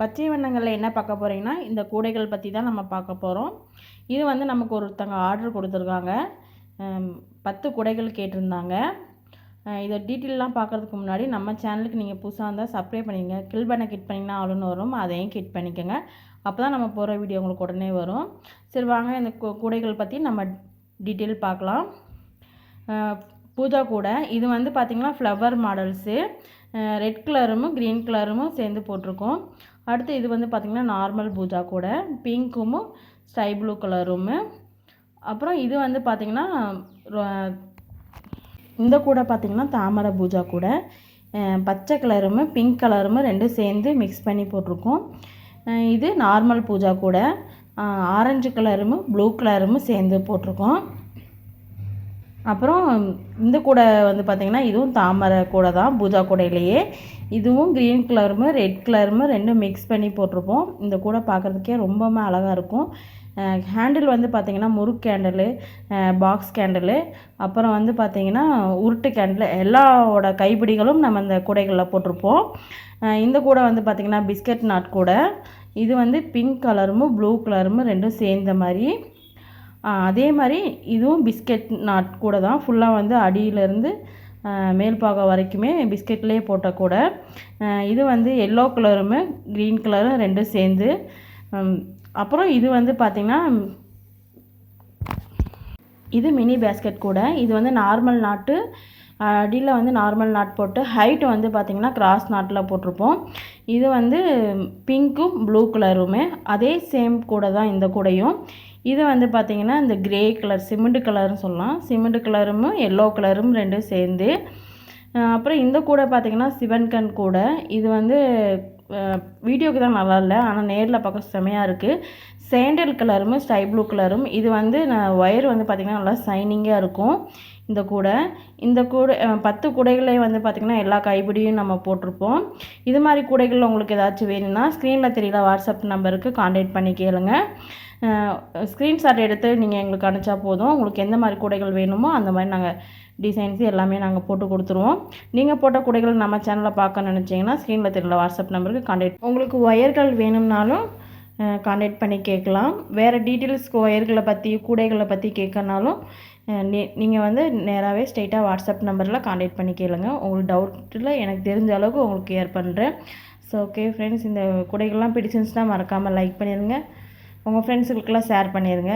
பச்சை வண்ணங்களில் என்ன பார்க்க போகிறீங்கன்னா இந்த கூடைகள் பற்றி தான் நம்ம பார்க்க போகிறோம் இது வந்து நமக்கு ஒருத்தங்க ஆர்டர் கொடுத்துருக்காங்க. பத்து கூடைகள் கேட்டிருந்தாங்க. இதை டீட்டெயிலெலாம் பார்க்குறதுக்கு முன்னாடி நம்ம சேனலுக்கு நீங்கள் புதுசாக இருந்தால் சப்ஸ்கிரைப் பண்ணிங்க கில் பண்ண கிட் பண்ணிங்கன்னா ஆளுன்னு வரும். அதையும் கிட் பண்ணிக்கோங்க. அப்போ தான் நம்ம போகிற வீடியோ உங்களுக்கு உடனே வரும். சரி வாங்க இந்த கூடைகள் பற்றி நம்ம டீட்டெயில் பார்க்கலாம். பூஜா கூடை. இது வந்து பார்த்திங்கன்னா ஃப்ளவர் மாடல்ஸு ரெட் கலரும் க்ரீன் கலரும் சேர்ந்து போட்டிருக்கோம். அடுத்து இது வந்து பார்த்திங்கன்னா நார்மல் பூஜா கூடை. பிங்க்கும் ஸ்கை ப்ளூ கலரும். அப்புறம் இது வந்து பார்த்திங்கன்னா ரொ- இந்த கூடை பார்த்திங்கன்னா தாமரை பூஜா கூடை. பச்சை கலரும் பிங்க் கலரும் ரெண்டும் சேர்ந்து மிக்ஸ் பண்ணி போட்டிருக்கோம். இது நார்மல் பூஜா கூட. ஆரஞ்சு கலரும் ப்ளூ கலரும் சேர்ந்து போட்டிருக்கோம். அப்புறம் இந்த கூடை வந்து பார்த்திங்கன்னா இதுவும் தாமரை கூடை தான் பூஜா கூடையிலேயே. இதுவும் க்ரீன் கலரும் ரெட் கலருமு ரெண்டும் மிக்ஸ் பண்ணி போட்டிருப்போம். இந்த கூடை பார்க்குறதுக்கே ரொம்பவுமே அழகாக இருக்கும். ஹேண்டில் வந்து பார்த்திங்கன்னா முறுக்கு கேண்டிலு பாக்ஸ் கேண்டிலு அப்புறம் வந்து பார்த்திங்கன்னா உருட்டு கேண்டில் எல்லாவோட கைப்பிடிகளும் நம்ம இந்த கூடைகளில் போட்டிருப்போம். இந்த கூடை வந்து பார்த்திங்கன்னா பிஸ்கட் நாட் கூடை. இது வந்து பிங்க் கலரும் ப்ளூ கலரும் ரெண்டும் சேர்ந்த மாதிரி. அதே மாதிரி இதுவும் பிஸ்கெட் நாட் கூட தான் ஃபுல்லாக வந்து அடியிலேருந்து மேல் பாகம் வரைக்குமே பிஸ்கெட்லேயே போட்ட கூட. இது வந்து எல்லோ கலரும் க்ரீன் கலரும் ரெண்டும் சேர்ந்து அப்புறம் இது வந்து பார்த்திங்கன்னா இது மினி பேஸ்கெட் கூட. இது வந்து நார்மல் நாட்டு அடியில் வந்து நார்மல் நாட் போட்டு ஹைட் வந்து பார்த்திங்கன்னா கிராஸ் நாட்டில் போட்டிருப்போம். இது வந்து பிங்க்கும் ப்ளூ கலருமே அதே சேம் கூட தான் இந்த கூடையும். இது வந்து பார்த்திங்கன்னா இந்த கிரே கலர் சிமெண்ட் கலர்னு சொல்லலாம். சிமெண்ட் கலரும் எல்லோ கலரும் ரெண்டும் சேர்ந்து அப்புறம் இந்த கூடை பார்த்திங்கன்னா சிவன் கண் கூடை. இது வந்து வீடியோக்கு தான் நல்லா இல்லை ஆனால் நேரில் பார்க்க செமையாக இருக்குது சேண்டல் கலரும் ஸ்கை ப்ளூ கலரும் இது வந்து நான் ஒயர் வந்து பார்த்திங்கன்னா நல்லா சைனிங்காக இருக்கும். இந்த கூடை. இந்த கூடை பத்து கூடைகளையும் வந்து பார்த்திங்கன்னா எல்லா கைப்பிடியும் நம்ம போட்டிருப்போம். இது மாதிரி கூடைகள் உங்களுக்கு ஏதாச்சும் வேணும்னா ஸ்க்ரீனில் தெரியல வாட்ஸ்அப் நம்பருக்கு காண்டாக்ட் பண்ணி கேளுங்க. ஸ்க்ரீன்ஷாட் எடுத்து நீங்கள் எங்களுக்கு அனுப்பிச்சா போதும். உங்களுக்கு எந்த மாதிரி கூடைகள் வேணுமோ அந்த மாதிரி நாங்கள் டிசைன்ஸ் எல்லாமே நாங்கள் போட்டு கொடுத்துருவோம். நீங்கள் போட்ட கூடைகள் நம்ம சேனலில் பார்க்க நினச்சிங்கன்னா ஸ்க்ரீனில் தெரியல வாட்ஸ்அப் நம்பருக்கு காண்டாக்ட் உங்களுக்கு ஒயர்கள் வேணும்னாலும் காண்டாக்ட் பண்ணி கேட்கலாம். வேறு டீட்டெயில்ஸ் ஒயர்களை பற்றி கூடைகளை பற்றி கேட்கனாலும் நீங்கள் வந்து நேராகவே ஸ்ட்ரைட்டாக வாட்ஸ்அப் நம்பரில் காண்டாக்ட் பண்ணி கேளுங்க. உங்களுக்கு டவுட்டில் எனக்கு தெரிஞ்ச அளவுக்கு உங்களுக்கு கேர் பண்ணுறேன் ஸோ ஓகே ஃப்ரெண்ட்ஸ் இந்த கூடைகள்லாம் பிடிச்சிருந்துச்சுன்னா மறக்காமல் லைக் பண்ணிடுங்க உங்கள் ஃப்ரெண்ட்ஸுகளுக்கெல்லாம் ஷேர் பண்ணிடுங்க